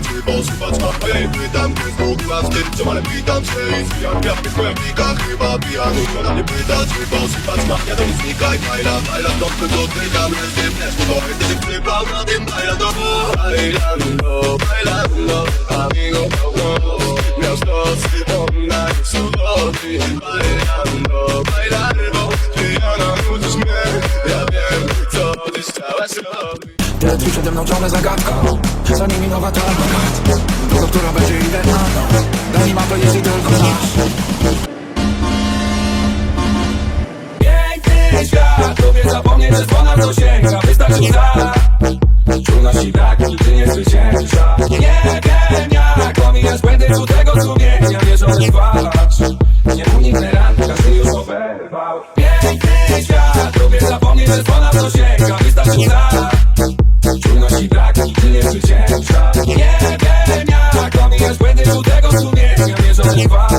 czy posłuchać ma A ja jej pytam, gdzie zgubiła wstyd Czemu ale witam się i zwijam kwiatki w pojemnika Chyba pijany, ona mnie pyta, czy ma Ja do nic znikaj, bajla, bajla, stąd tu dotykam Reszty też, bo wtedy wsypał na tym bailando Bailando, bailando, amigo, no Miasto przypomina jak soboty Bailando, bailando, Tyle drzwi przede mną ciągle zagadka. Za nimi nowa kat Drogą, która będzie idealna Daj mapę, jeśli tylko znasz Piękny świat, lubię zapomnieć, że ponad to sięga. Wystarczy za. Czujności brak, nigdy nie zwycięża. Nie wiem jak omijasz błędy czutego sumienia. Wierzony twarz Nie uniknę ran, każdy już oberwał. Piękny świat, lubię zapomnieć, że ponad to sięga. Wystarczy za czutego sumienia Nie ran